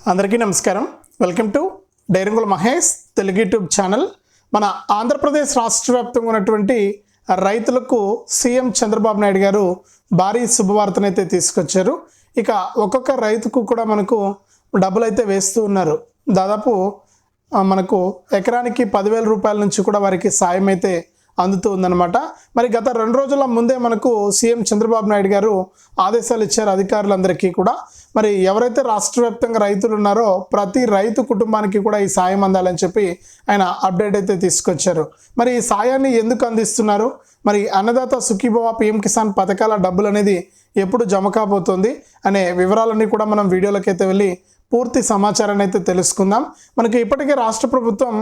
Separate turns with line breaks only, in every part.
అందరికీ నమస్కారం. Welcome to Dairangula Mahesh Telugu YouTube channel. మన ఆంధ్రప్రదేశ్ రాష్ట్ర వ్యాప్తంగా ఉన్నటువంటి రైతులకు సీఎం చంద్రబాబు నాయుడు గారు భారీ శుభవార్తనైతే తీసుకొచ్చారు. ఇక ఒక్కొక్క రైతుకు కూడా మనకు డబ్బులు అయితే వేస్తూ ఉన్నారు. దాదాపు మనకు ఎకరానికి పదివేల రూపాయల నుంచి కూడా వారికి సాయం అయితే అందుతూ ఉందన్నమాట. మరి గత రెండు రోజుల ముందే మనకు సీఎం చంద్రబాబు నాయుడు గారు ఆదేశాలు ఇచ్చారు అధికారులందరికీ కూడా. మరి ఎవరైతే రాష్ట్ర వ్యాప్తంగా రైతులు ఉన్నారో ప్రతి రైతు కుటుంబానికి కూడా ఈ సాయం అందాలని చెప్పి ఆయన అప్డేట్ అయితే తీసుకొచ్చారు. మరి ఈ సాయాన్ని ఎందుకు అందిస్తున్నారు? మరి అన్నదాత సుఖీభవ పిఎం కిసాన్ పథకాల డబ్బులు అనేది ఎప్పుడు జమ కాబోతోంది అనే వివరాలన్నీ కూడా మనం వీడియోలోకి అయితే వెళ్ళి పూర్తి సమాచారాన్ని అయితే తెలుసుకుందాం. మనకి ఇప్పటికే రాష్ట్ర ప్రభుత్వం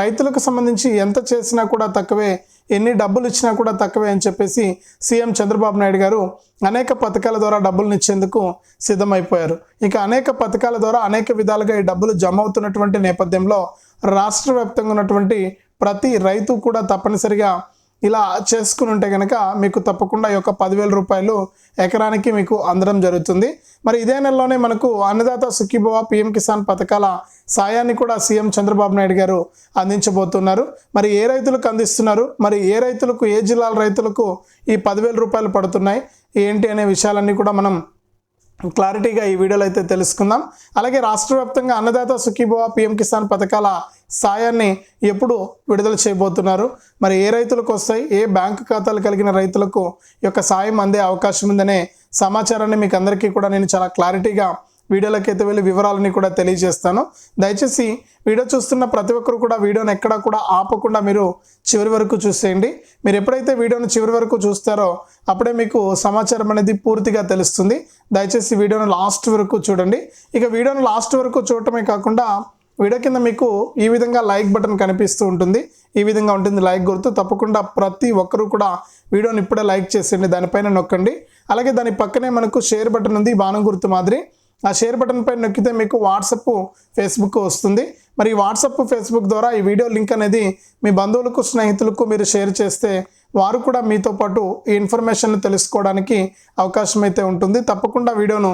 రైతులకు సంబంధించి ఎంత చేసినా కూడా తక్కువే ఎన్ని డబ్బులు ఇచ్చినా కూడా తక్కువే అని చెప్పేసి సీఎం చంద్రబాబు నాయుడు గారు అనేక పథకాల ద్వారా డబ్బులను ఇచ్చేందుకు సిద్ధమైపోయారు. ఇక అనేక పథకాల ద్వారా అనేక విధాలుగా ఈ డబ్బులు జమ అవుతున్నటువంటి నేపథ్యంలో రాష్ట్ర వ్యాప్తంగా ఉన్నటువంటి ప్రతి రైతు కూడా తప్పనిసరిగా ఇలా చేసుకుని ఉంటే కనుక మీకు తప్పకుండా ఈ యొక్క పదివేల రూపాయలు ఎకరానికి మీకు అందడం జరుగుతుంది. మరి ఇదే నెలలోనే మనకు అన్నదాత సుఖీభవ పిఎం కిసాన్ పథకాల సాయాన్ని కూడా సీఎం చంద్రబాబు నాయుడు గారు అందించబోతున్నారు. మరి ఏ రైతులకు అందిస్తున్నారు? మరి ఏ రైతులకు ఏ జిల్లాల రైతులకు ఈ పదివేల రూపాయలు పడుతున్నాయి? ఏంటి అనే విషయాలన్నీ కూడా మనం క్లారిటీగా ఈ వీడియోలో అయితే తెలుసుకుందాం. అలాగే రాష్ట్ర వ్యాప్తంగా అన్నదాత సుఖీభవ పిఎం కిసాన్ పథకాల సాయాన్ని ఎప్పుడు విడుదల చేయబోతున్నారు? మరి ఏ రైతులకు వస్తాయి? ఏ బ్యాంకు ఖాతాలు కలిగిన రైతులకు ఈ యొక్క సాయం అందే అవకాశం ఉందనే సమాచారాన్ని మీకు అందరికీ కూడా నేను చాలా క్లారిటీగా వీడియోలోకి అయితే వెళ్ళి వివరాలని కూడా తెలియజేస్తాను. దయచేసి వీడియో చూస్తున్న ప్రతి ఒక్కరు కూడా వీడియోని ఎక్కడా కూడా ఆపకుండా మీరు చివరి వరకు చూసేయండి. మీరు ఎప్పుడైతే వీడియోని చివరి వరకు చూస్తారో అప్పుడే మీకు సమాచారం అనేది పూర్తిగా తెలుస్తుంది. దయచేసి వీడియోని లాస్ట్ వరకు చూడండి. ఇక వీడియోని లాస్ట్ వరకు చూడటమే కాకుండా వీడియో కింద మీకు ఈ విధంగా లైక్ బటన్ కనిపిస్తూ ఉంటుంది. ఈ విధంగా ఉంటుంది లైక్ గుర్తు. తప్పకుండా ప్రతి ఒక్కరూ కూడా వీడియోని ఇప్పుడే లైక్ చేసేయండి. దానిపైన నొక్కండి. అలాగే దాని పక్కనే మనకు షేర్ బటన్ ఉంది. బాణం గుర్తు మాదిరి. ఆ షేర్ బటన్ పైన నొక్కితే మీకు వాట్సప్ ఫేస్బుక్ వస్తుంది. మరి ఈ వాట్సప్ ఫేస్బుక్ ద్వారా ఈ వీడియో లింక్ అనేది మీ బంధువులకు స్నేహితులకు మీరు షేర్ చేస్తే వారు కూడా మీతో పాటు ఈ ఇన్ఫర్మేషన్ తెలుసుకోవడానికి అవకాశం అయితే ఉంటుంది. తప్పకుండా వీడియోను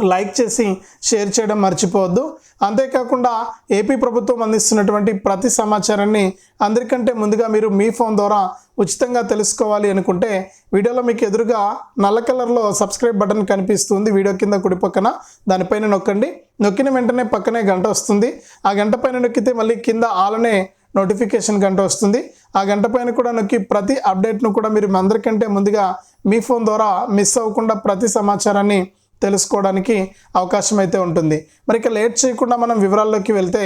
లైక్ చేసి షేర్ చేయడం మర్చిపోవద్దు. అంతేకాకుండా ఏపీ ప్రభుత్వం అందిస్తున్నటువంటి ప్రతి సమాచారాన్ని అందరికంటే ముందుగా మీరు మీ ఫోన్ ద్వారా ఉచితంగా తెలుసుకోవాలి అనుకుంటే వీడియోలో మీకు ఎదురుగా నల్ల కలర్లో సబ్స్క్రైబ్ బటన్ కనిపిస్తుంది వీడియో కింద కుడి పక్కన. దానిపైన నొక్కండి. నొక్కిన వెంటనే పక్కనే గంట వస్తుంది. ఆ గంట పైన నొక్కితే మళ్ళీ కింద ఆలనే నోటిఫికేషన్ గంట వస్తుంది. ఆ గంట పైన కూడా నొక్కి ప్రతి అప్డేట్ను కూడా మీరు మీ అందరికంటే ముందుగా మీ ఫోన్ ద్వారా మిస్ అవ్వకుండా ప్రతి సమాచారాన్ని తెలుసుకోవడానికి అవకాశం అయితే ఉంటుంది. మరి ఇక లేట్ చేయకుండా మనం వివరాల్లోకి వెళ్తే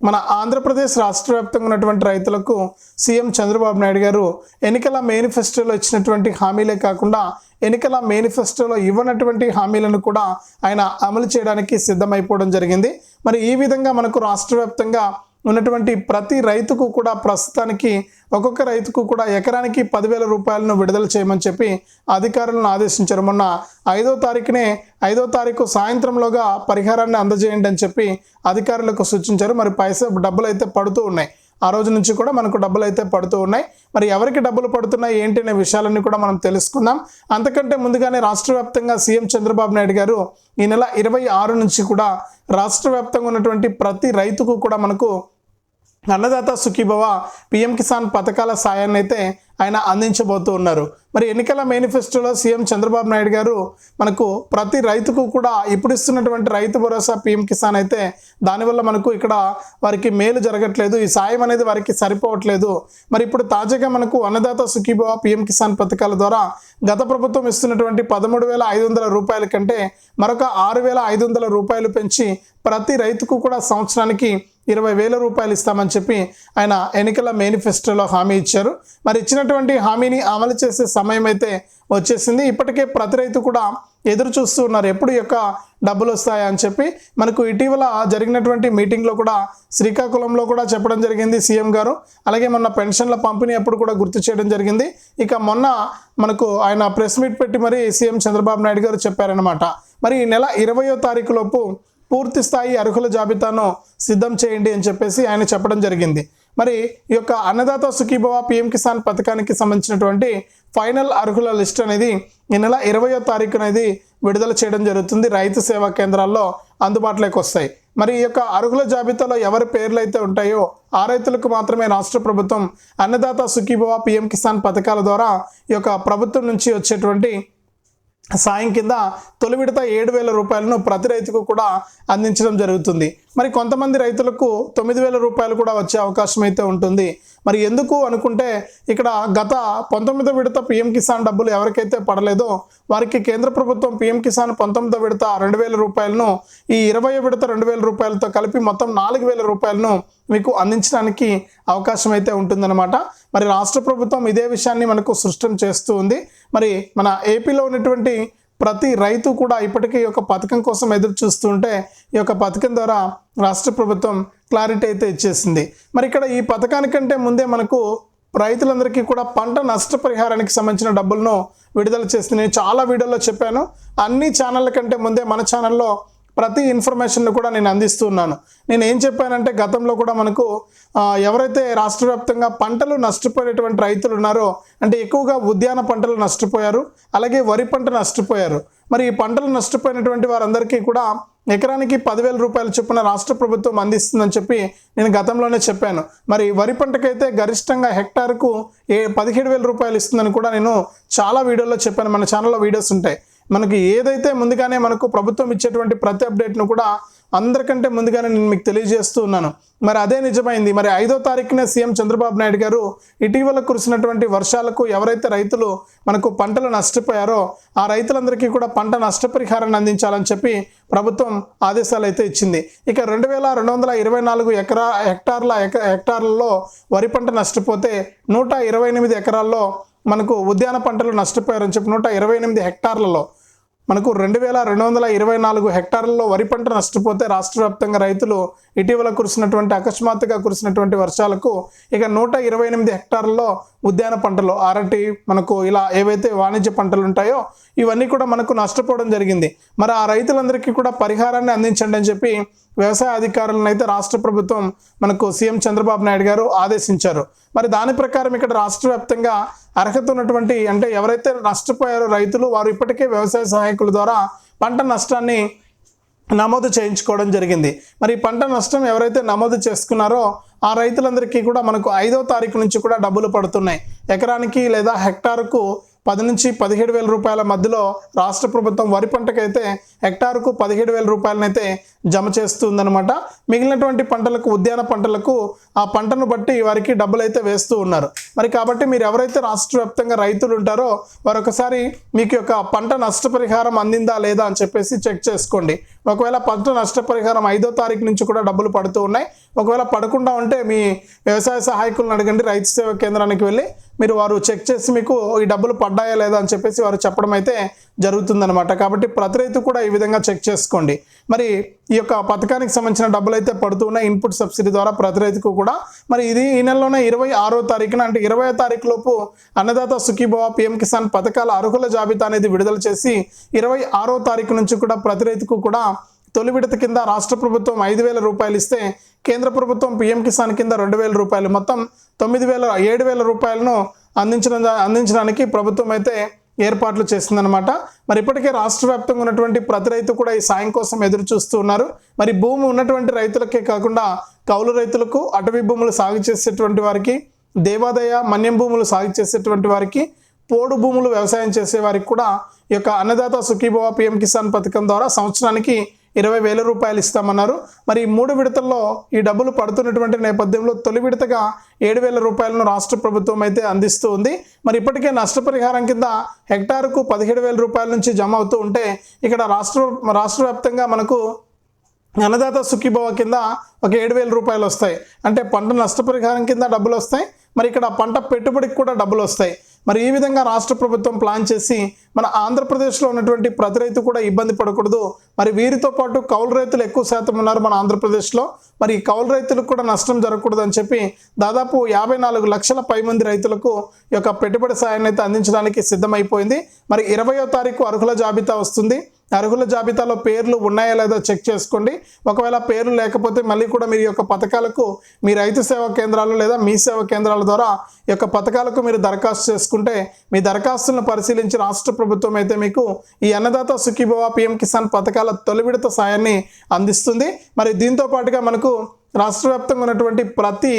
మన ఆంధ్రప్రదేశ్ రాష్ట్ర వ్యాప్తంగా ఉన్నటువంటి రైతులకు సీఎం చంద్రబాబు నాయుడు గారు ఎన్నికల మేనిఫెస్టోలో ఇచ్చినటువంటి హామీలే కాకుండా ఎన్నికల మేనిఫెస్టోలో ఇవ్వనటువంటి హామీలను కూడా ఆయన అమలు చేయడానికి సిద్ధమైపోవడం జరిగింది. మరి ఈ విధంగా మనకు రాష్ట్ర వ్యాప్తంగా ఉన్నటువంటి ప్రతి రైతుకు కూడా ప్రస్తుతానికి ఒక్కొక్క రైతుకు కూడా ఎకరానికి పదివేల రూపాయలను విడుదల చేయమని చెప్పి అధికారులను ఆదేశించారు. మొన్న ఐదో తారీఖునే ఐదో తారీఖు సాయంత్రంలోగా పరిహారాన్ని అందజేయండి అని చెప్పి అధికారులకు సూచించారు. మరి పైసా డబ్బులు అయితే పడుతూ ఉన్నాయి. ఆ రోజు నుంచి కూడా మనకు డబ్బులు అయితే పడుతూ ఉన్నాయి. మరి ఎవరికి డబ్బులు పడుతున్నాయి ఏంటి అనే విషయాలన్నీ కూడా మనం తెలుసుకుందాం. అంతకంటే ముందుగానే రాష్ట్ర వ్యాప్తంగా సీఎం చంద్రబాబు నాయుడు గారు ఈ నెల ఇరవై ఆరు నుంచి కూడా రాష్ట్ర వ్యాప్తంగా ఉన్నటువంటి ప్రతి రైతుకు కూడా మనకు అన్నదాత సుఖీభవ పిఎం కిసాన్ పథకాల సాయాన్ని అయితే ఆయన అందించబోతూ ఉన్నారు. మరి ఎన్నికల మేనిఫెస్టోలో సీఎం చంద్రబాబు నాయుడు గారు మనకు ప్రతి రైతుకు కూడా ఇప్పుడు ఇస్తున్నటువంటి రైతు భరోసా పిఎం కిసాన్ అయితే దానివల్ల మనకు ఇక్కడ వారికి మేలు జరగట్లేదు. ఈ సాయం అనేది వారికి సరిపోవట్లేదు. మరి ఇప్పుడు తాజాగా మనకు అన్నదాత సుఖీభవ పిఎం కిసాన్ పథకాల ద్వారా గత ప్రభుత్వం ఇస్తున్నటువంటి పదమూడు వేల ఐదు వందల రూపాయల కంటే మరొక ఆరు వేల ఐదు వందల రూపాయలు పెంచి ప్రతి రైతుకు కూడా సంవత్సరానికి ఇరవై వేల రూపాయలు ఇస్తామని చెప్పి ఆయన ఎన్నికల మేనిఫెస్టోలో హామీ ఇచ్చారు. మరి ఇచ్చినటువంటి హామీని అమలు చేసే సమయం అయితే వచ్చేసింది. ఇప్పటికే ప్రతి రైతు కూడా ఎదురు చూస్తూ ఉన్నారు. ఎప్పుడు యొక్క డబ్బులు వస్తాయా అని చెప్పి. మనకు ఇటీవల జరిగినటువంటి మీటింగ్లో కూడా శ్రీకాకుళంలో కూడా చెప్పడం జరిగింది సీఎం గారు. అలాగే మొన్న పెన్షన్ల పంపిణీ అప్పుడు కూడా గుర్తు చేయడం జరిగింది. ఇక మొన్న మనకు ఆయన ప్రెస్ మీట్ పెట్టి మరి సీఎం చంద్రబాబు నాయుడు గారు చెప్పారనమాట మరి ఈ నెల ఇరవయో తారీఖు లోపు పూర్తి స్థాయి అర్హుల జాబితాను సిద్ధం చేయండి అని చెప్పేసి ఆయన చెప్పడం జరిగింది. మరి ఈ యొక్క అన్నదాత సుఖీభవ పిఎం కిసాన్ పథకానికి సంబంధించినటువంటి ఫైనల్ అర్హుల లిస్ట్ అనేది ఈ నెల ఇరవయో తారీఖు అనేది విడుదల చేయడం జరుగుతుంది. రైతు సేవా కేంద్రాల్లో అందుబాటులోకి వస్తాయి. మరి ఈ యొక్క అర్హుల జాబితాలో ఎవరి పేర్లు అయితే ఉంటాయో ఆ రైతులకు మాత్రమే రాష్ట్ర ప్రభుత్వం అన్నదాత సుఖీభవ పిఎం కిసాన్ పథకాల ద్వారా ఈ యొక్క ప్రభుత్వం నుంచి వచ్చేటువంటి సాయం కింద తొలి విడత ఏడు వేల రూపాయలను ప్రతి రైతుకు కూడా అందించడం జరుగుతుంది. మరి కొంతమంది రైతులకు తొమ్మిది వేల రూపాయలు కూడా వచ్చే అవకాశం అయితే ఉంటుంది. మరి ఎందుకు అనుకుంటే ఇక్కడ గత పంతొమ్మిదో విడత పిఎం కిసాన్ డబ్బులు ఎవరికైతే పడలేదో వారికి కేంద్ర ప్రభుత్వం పిఎం కిసాన్ పంతొమ్మిదో విడత రెండు వేల రూపాయలను ఈ ఇరవై విడత రెండు వేల రూపాయలతో కలిపి మొత్తం నాలుగు వేల రూపాయలను మీకు అందించడానికి అవకాశం అయితే ఉంటుందన్నమాట. మరి రాష్ట్ర ప్రభుత్వం ఇదే విషయాన్ని మనకు సృష్టం చేస్తూ ఉంది. మరి మన ఏపీలో ఉన్నటువంటి ప్రతి రైతు కూడా ఇప్పటికీ ఈ యొక్క పథకం కోసం ఎదురు చూస్తుంటే ఈ యొక్క పథకం ద్వారా రాష్ట్ర ప్రభుత్వం క్లారిటీ అయితే ఇచ్చేసింది. మరి ఇక్కడ ఈ పథకానికంటే ముందే మనకు రైతులందరికీ కూడా పంట నష్టపరిహారానికి సంబంధించిన డబ్బులను విడుదల చేసింది. నేను చాలా వీడియోలో చెప్పాను. అన్ని ఛానళ్ళ కంటే ముందే మన ఛానల్లో ప్రతి ఇన్ఫర్మేషన్ను కూడా నేను అందిస్తున్నాను నేను ఏం చెప్పానంటే గతంలో కూడా మనకు ఎవరైతే రాష్ట్ర వ్యాప్తంగా పంటలు నష్టపోయినటువంటి రైతులు ఉన్నారో అంటే ఎక్కువగా ఉద్యాన పంటలు నష్టపోయారు అలాగే వరి పంట నష్టపోయారు. మరి ఈ పంటలు నష్టపోయినటువంటి వారందరికీ కూడా ఎకరానికి పదివేల రూపాయల చొప్పున రాష్ట్ర ప్రభుత్వం అందిస్తుందని చెప్పి నేను గతంలోనే చెప్పాను. మరి వరి పంటకైతే గరిష్టంగా హెక్టార్కు ఏ పదిహేడు వేల రూపాయలు ఇస్తుందని కూడా నేను చాలా వీడియోలో చెప్పాను. మన ఛానల్లో వీడియోస్ ఉంటాయి. మనకి ఏదైతే ముందుగానే మనకు ప్రభుత్వం ఇచ్చేటువంటి ప్రతి అప్డేట్ను కూడా అందరికంటే ముందుగానే నేను మీకు తెలియజేస్తూ ఉన్నాను. మరి అదే నిజమైంది. మరి ఐదో తారీఖునే సీఎం చంద్రబాబు నాయుడు గారు ఇటీవల కురిసినటువంటి వర్షాలకు ఎవరైతే రైతులు మనకు పంటలు నష్టపోయారో ఆ రైతులందరికీ కూడా పంట నష్టపరిహారాన్ని అందించాలని చెప్పి ప్రభుత్వం ఆదేశాలు అయితే ఇచ్చింది. ఇక రెండు వేల రెండు వందల ఇరవై నాలుగు ఎకరా హెక్టార్ల ఎక హెక్టార్లలో వరి పంట నష్టపోతే నూట ఇరవై ఎనిమిది ఎకరాల్లో మనకు ఉద్యాన పంటలు నష్టపోయారని చెప్పి నూట ఇరవై ఎనిమిది హెక్టార్లలో మనకు రెండు వేల రెండు వందల ఇరవై నాలుగు హెక్టార్లలో వరి పంట నష్టపోతే రాష్ట్ర వ్యాప్తంగా రైతులు ఇటీవల కురిసినటువంటి అకస్మాత్తుగా కురిసినటువంటి వర్షాలకు ఇక నూట ఇరవై ఎనిమిది హెక్టార్లలో ఉద్యాన పంటలు అరటి మనకు ఇలా ఏవైతే వాణిజ్య పంటలు ఉంటాయో ఇవన్నీ కూడా మనకు నష్టపోవడం జరిగింది. మరి ఆ రైతులందరికీ కూడా పరిహారాన్ని అందించండి అని చెప్పి వ్యవసాయ అధికారులను అయితే రాష్ట్ర ప్రభుత్వం మనకు సీఎం చంద్రబాబు నాయుడు గారు ఆదేశించారు. మరి దాని ప్రకారం ఇక్కడ రాష్ట్ర వ్యాప్తంగా అర్హత ఉన్నటువంటి అంటే ఎవరైతే నష్టపోయారో రైతులు వారు ఇప్పటికే వ్యవసాయ సహాయకుల ద్వారా పంట నష్టాన్ని నమోదు చేయించుకోవడం జరిగింది. మరి పంట నష్టం ఎవరైతే నమోదు చేసుకున్నారో ఆ రైతులందరికీ కూడా మనకు ఐదో తారీఖు నుంచి కూడా డబ్బులు పడుతున్నాయి. ఎకరానికి లేదా హెక్టార్కు పది నుంచి పదిహేడు వేల రూపాయల మధ్యలో రాష్ట్ర ప్రభుత్వం వరి పంటకైతే హెక్టార్కు పదిహేడు వేల రూపాయలనైతే జమ చేస్తుందనమాట మిగిలినటువంటి పంటలకు ఉద్యాన పంటలకు ఆ పంటను బట్టి వారికి డబ్బులు అయితే వేస్తూ ఉన్నారు. మరి కాబట్టి మీరు ఎవరైతే రాష్ట్ర వ్యాప్తంగా రైతులు ఉంటారో వారు ఒకసారి మీకు యొక్క పంట నష్టపరిహారం అందిందా లేదా అని చెప్పేసి చెక్ చేసుకోండి. ఒకవేళ పంట నష్టపరిహారం ఐదో తారీఖు నుంచి కూడా డబ్బులు పడుతూ ఉన్నాయి. ఒకవేళ పడకుండా ఉంటే మీ వ్యవసాయ సహాయకులను అడగండి. రైతు సేవా కేంద్రానికి వెళ్ళి మీరు వారు చెక్ చేసి మీకు ఈ డబ్బులు పడ్డాయా లేదా అని చెప్పేసి వారు చెప్పడం అయితే జరుగుతుందనమాట కాబట్టి ప్రతి రైతు కూడా ఈ విధంగా చెక్ చేసుకోండి. మరి ఈ యొక్క పథకానికి సంబంధించిన డబ్బులు అయితే పడుతూ ఉన్నాయి ఇన్పుట్ సబ్సిడీ ద్వారా ప్రతి రైతుకు కూడా. మరి ఇది ఈ నెలలోనే ఇరవై ఆరో తారీఖున అంటే ఇరవై తారీఖు లోపు అన్నదాత సుఖీభవ పిఎం కిసాన్ పథకాల అర్హుల జాబితా అనేది విడుదల చేసి ఇరవై ఆరో తారీఖు నుంచి కూడా ప్రతి రైతుకు కూడా తొలి విడత కింద రాష్ట్ర ప్రభుత్వం ఐదు వేల రూపాయలు ఇస్తే కేంద్ర ప్రభుత్వం పిఎం కిసాన్ కింద రెండు వేల రూపాయలు. మొత్తం తొమ్మిది వేల ఏడు వేల రూపాయలను అందించడం అందించడానికి ప్రభుత్వం అయితే ఏర్పాట్లు చేసిందనమాట మరి ఇప్పటికే రాష్ట్ర వ్యాప్తంగా ఉన్నటువంటి ప్రతి రైతు కూడా ఈ సాయం కోసం ఎదురు చూస్తూ ఉన్నారు. మరి భూమి ఉన్నటువంటి రైతులకే కాకుండా కౌలు రైతులకు అటవీ భూములు సాగు చేసేటువంటి వారికి దేవాదాయ మన్యం భూములు సాగు చేసేటువంటి వారికి పోడు భూములు వ్యవసాయం చేసే వారికి కూడా ఈ యొక్క అన్నదాత సుఖీభవ పిఎం కిసాన్ పథకం ద్వారా సంవత్సరానికి ఇరవై వేల రూపాయలు ఇస్తామన్నారు. మరి ఈ మూడు విడతల్లో ఈ డబ్బులు పడుతున్నటువంటి నేపథ్యంలో తొలి విడతగా ఏడు వేల రూపాయలను రాష్ట్ర ప్రభుత్వం అయితే అందిస్తూ ఉంది. మరి ఇప్పటికే నష్టపరిహారం కింద హెక్టారుకు పదిహేడు వేల రూపాయల నుంచి జమ అవుతూ ఉంటే ఇక్కడ రాష్ట్ర రాష్ట్ర వ్యాప్తంగా మనకు అన్నదాత సుఖీభవ కింద ఒక ఏడు వేల రూపాయలు వస్తాయి. అంటే పంట నష్టపరిహారం కింద డబ్బులు వస్తాయి. మరి ఇక్కడ పంట పెట్టుబడికి కూడా డబ్బులు వస్తాయి. మరి ఈ విధంగా రాష్ట్ర ప్రభుత్వం ప్లాన్ చేసి మన ఆంధ్రప్రదేశ్లో ఉన్నటువంటి ప్రతి రైతు కూడా ఇబ్బంది పడకూడదు. మరి వీరితో పాటు కౌలు రైతులు ఎక్కువ శాతం ఉన్నారు మన ఆంధ్రప్రదేశ్లో. మరి ఈ కౌలు రైతులకు కూడా నష్టం జరగకూడదు అని చెప్పి దాదాపు యాభై నాలుగు లక్షల పై మంది రైతులకు ఈ యొక్క పెట్టుబడి సాయాన్ని అయితే అందించడానికి సిద్ధమైపోయింది. మరి ఇరవయో తారీఖు అర్హుల జాబితా వస్తుంది. అర్హుల జాబితాలో పేర్లు ఉన్నాయా లేదా చెక్ చేసుకోండి. ఒకవేళ పేర్లు లేకపోతే మళ్ళీ కూడా మీరు యొక్క పథకాలకు మీ రైతు సేవా కేంద్రాలు లేదా మీ సేవా కేంద్రాల ద్వారా యొక్క పథకాలకు మీరు దరఖాస్తు చేసుకుంటే మీ దరఖాస్తులను పరిశీలించి రాష్ట్ర ప్రభుత్వం అయితే మీకు ఈ అన్నదాత సుఖీభవ పిఎం కిసాన్ పథకాల తొలి విడత సాయాన్ని అందిస్తుంది. మరి దీంతో పాటుగా మనకు రాష్ట్ర వ్యాప్తంగా ఉన్నటువంటి ప్రతి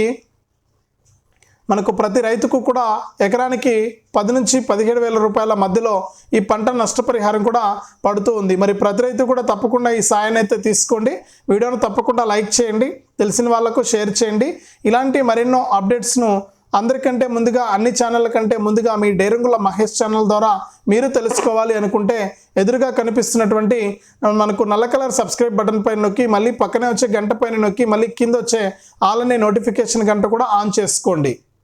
మనకు ప్రతి రైతుకు కూడా ఎకరానికి పది నుంచి పదిహేడు వేల రూపాయల మధ్యలో ఈ పంట నష్టపరిహారం కూడా పడుతూ ఉంది. మరి ప్రతి రైతు కూడా తప్పకుండా ఈ సాయాన్ని అయితే తీసుకోండి. వీడియోను తప్పకుండా లైక్ చేయండి. తెలిసిన వాళ్ళకు షేర్ చేయండి. ఇలాంటి మరెన్నో అప్డేట్స్ను అందరికంటే ముందుగా అన్ని ఛానళ్ళ కంటే ముందుగా మీ డేరంగుల మహేష్ ఛానల్ ద్వారా మీరు తెలుసుకోవాలి అనుకుంటే ఎదురుగా కనిపిస్తున్నటువంటి మనకు నల్ల కలర్ సబ్స్క్రైబ్ బటన్ పైన నొక్కి మళ్ళీ పక్కనే వచ్చే గంట పైన నొక్కి మళ్ళీ కింద వచ్చే ఆల్ అనే నోటిఫికేషన్ గంట కూడా ఆన్ చేసుకోండి.